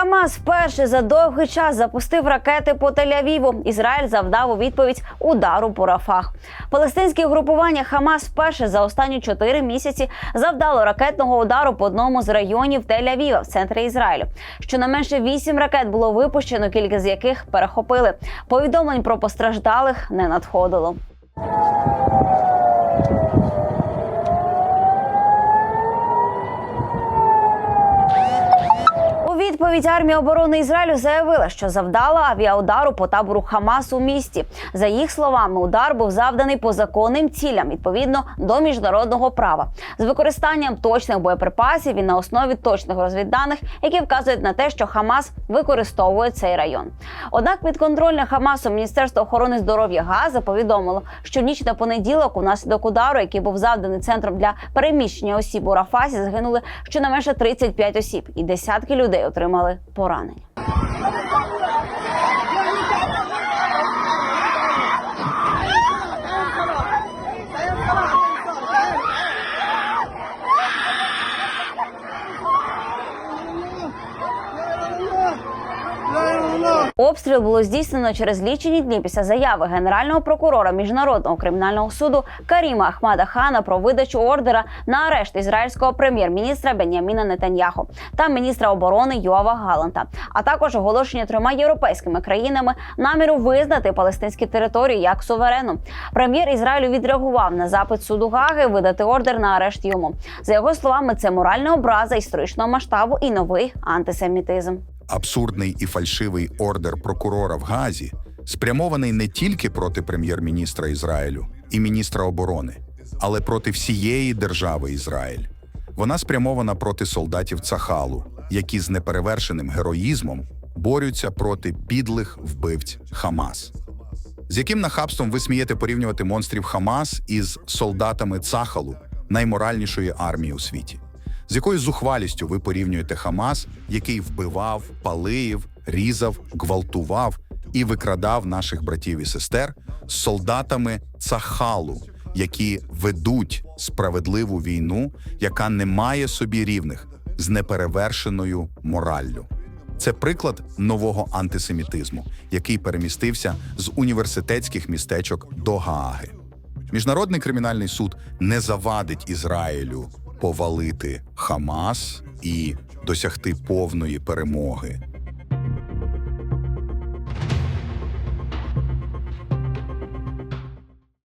Хамас вперше за довгий час запустив ракети по Тель-Авіву. Ізраїль завдав у відповідь удару по Рафах. Палестинське угрупування Хамас вперше за останні чотири місяці завдало ракетного удару по одному з районів Тель-Авіва в центрі Ізраїлю. Щонайменше вісім ракет було випущено, кілька з яких перехопили. Повідомлень про постраждалих не надходило. Відповідь армія оборони Ізраїлю заявила, що завдала авіаудару по табору Хамас у місті. За їх словами, удар був завданий по законним цілям відповідно до міжнародного права з використанням точних боєприпасів і на основі точних розвідданих, які вказують на те, що Хамас використовує цей район. Однак підконтрольне Хамасу Міністерство охорони здоров'я Газа повідомило, що ніч на понеділок, унаслідок удару, який був завданий центром для переміщення осіб у Рафасі, загинули щонайменше 35 осіб, і десятки людей отримали поранення. Обстріл було здійснено через лічені дні після заяви генерального прокурора міжнародного кримінального суду Каріма Ахмада Хана про видачу ордера на арешт ізраїльського прем'єр-міністра Беняміна Нетаньяху та міністра оборони Йоава Галанта, а також оголошення трьома європейськими країнами наміру визнати палестинські території як суверенну. Прем'єр Ізраїлю відреагував на запит суду Гаги видати ордер на арешт йому. За його словами, це моральна образа історичного масштабу і новий антисемітизм. Абсурдний і фальшивий ордер прокурора в Газі спрямований не тільки проти прем'єр-міністра Ізраїлю і міністра оборони, але проти всієї держави Ізраїль. Вона спрямована проти солдатів Цахалу, які з неперевершеним героїзмом борються проти підлих вбивць Хамас. З яким нахабством ви смієте порівнювати монстрів Хамас із солдатами Цахалу, найморальнішої армії у світі? З якою зухвалістю ви порівнюєте Хамас, який вбивав, палив, різав, гвалтував і викрадав наших братів і сестер з солдатами Цахалу, які ведуть справедливу війну, яка не має собі рівних з неперевершеною мораллю? Це приклад нового антисемітизму, який перемістився з університетських містечок до Гааги. Міжнародний кримінальний суд не завадить Ізраїлю повалити Хамас і досягти повної перемоги